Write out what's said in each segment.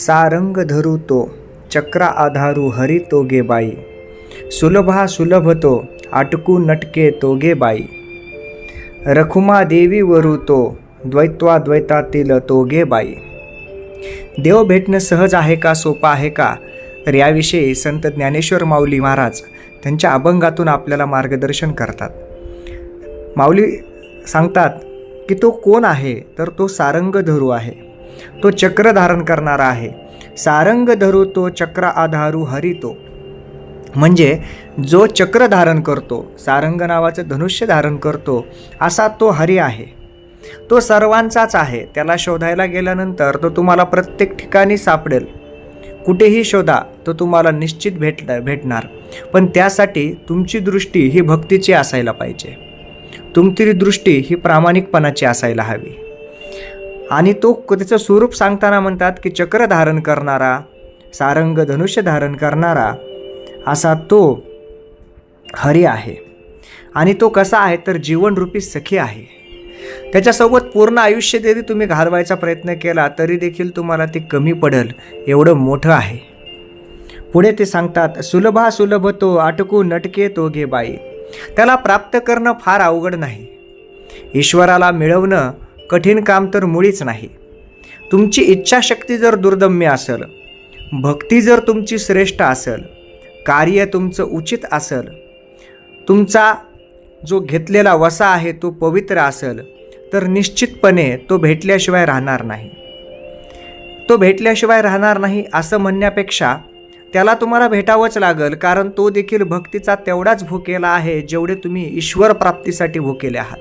सारंग धरू तो चक्रा आधारू हरी तोगे बाई. सुलभा सुलभ तो आटकू नटके तोगे बाई. रखुमा देवी वरू तो द्वैत्वा द्वैतातील तोगे बाई. देव भेटणं सहज आहे का सोपं आहे का? तर याविषयी संत ज्ञानेश्वर माऊली महाराज त्यांच्या अभंगातून आपल्याला मार्गदर्शन करतात. माऊली सांगतात की तो कोण आहे? तर तो सारंग धरू आहे. तो चक्र धारण करणारा आहे. सारंग धरू तो चक्र आधारू हरितो. म्हणजे जो चक्र धारण करतो सारंग नावाचं धनुष्य धारण करतो असा तो हरी आहे. तो सर्वांचाच आहे. त्याला शोधायला गेल्यानंतर तो तुम्हाला प्रत्येक ठिकाणी सापडेल. कुठेही शोधा तो तुम्हाला निश्चित भेट भेटणार. पण त्यासाठी तुमची दृष्टी ही भक्तीची असायला पाहिजे. तुमची दृष्टी ही प्रामाणिकपणाची असायला हवी. आणि तो त्याचं स्वरूप सांगताना म्हणतात की चक्र धारण करणारा सारंग धनुष्य धारण करणारा असा तो हरी आहे. आणि तो कसा आहे तर जीवनरूपी सखी आहे. त्याच्यासोबत पूर्ण आयुष्य जरी तुम्ही घालवायचा प्रयत्न केला तरी देखील तुम्हाला ते कमी पडेल एवढं मोठं आहे. पुढे ते सांगतात सुलभा सुलभ तो आटकू नटके तो घे बाई. त्याला प्राप्त करणं फार अवघड नाही. ईश्वराला मिळवणं कठीण काम तर मुळीच नाही. तुमची इच्छाशक्ती जर दुर्दम्य असेल भक्ती जर तुमची श्रेष्ठ असेल कार्य तुमचं उचित असेल तुमचा जो घेतलेला वसा आहे तो पवित्र असेल तर निश्चितपणे तो भेटल्याशिवाय राहणार नाही. तो भेटल्याशिवाय राहणार नाही असं म्हणण्यापेक्षा त्याला तुम्हाला भेटावंच लागेल कारण तो देखील भक्तीचा तेवढाच भूकेला आहे जेवढे तुम्ही ईश्वर प्राप्तीसाठी भूकेले आहात.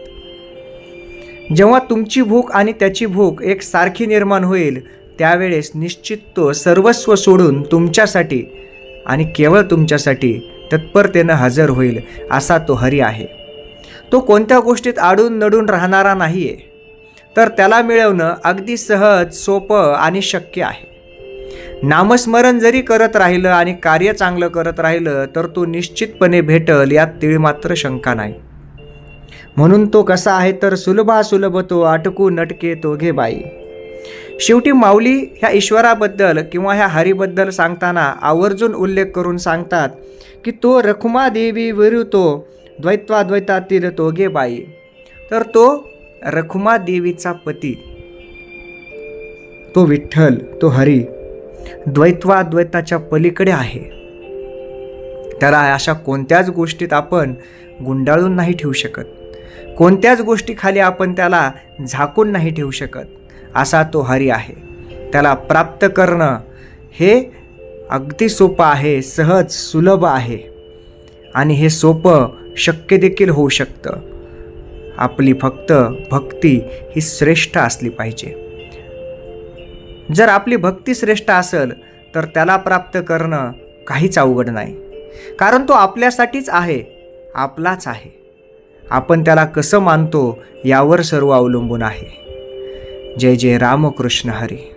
जेव्हा तुमची भूक आणि त्याची भूक एक सारखी निर्माण होईल त्यावेळेस निश्चित तो सर्वस्व सोडून तुमच्यासाठी आणि केवळ तुमच्यासाठी तत्परतेनं हजर होईल असा तो हरी आहे. तो कोणत्या गोष्टीत आडून नडून राहणारा नाही आहे तर त्याला मिळवणं अगदी सहज सोपं आणि शक्य आहे. नामस्मरण जरी करत राहिलं आणि कार्य चांगलं करत राहिलं तर तो निश्चितपणे भेटल यात तीळ मात्र शंका नाही. म्हणून तो कसा आहे तर सुलभा सुलभ तो आटकू नटके तो घे बाई. शेवटी माऊली ह्या ईश्वराबद्दल किंवा ह्या हरीबद्दल सांगताना आवर्जून उल्लेख करून सांगतात की तो रखुमा देवी विरुतो द्वैत्वाद्वैतातील तोघे बाई. तर तो रखुमा देवीचा पती. तो विठ्ठल तो हरी द्वैत्वाद्वैताच्या पलीकडे आहे. त्याला अशा कोणत्याच गोष्टीत आपण गुंडाळून नाही ठेवू शकत. कोणत्याच गोष्टीखाली आपण त्याला झाकून नाही ठेवू शकत असा तो हरी आहे. त्याला प्राप्त करणं हे अगदी सोपं आहे सहज सुलभ आहे. आणि हे सोपं शक्य देखील होऊ शकतं. आपली फक्त भक्ती ही श्रेष्ठ असली पाहिजे. जर आपली भक्ती श्रेष्ठ असेल तर त्याला प्राप्त करणं काहीच अवघड नाही. कारण तो आपल्यासाठीच आहे आपलाच आहे. आपण त्याला कसं मानतो यावर सर्व अवलंबून आहे. जय जय रामकृष्ण हरी.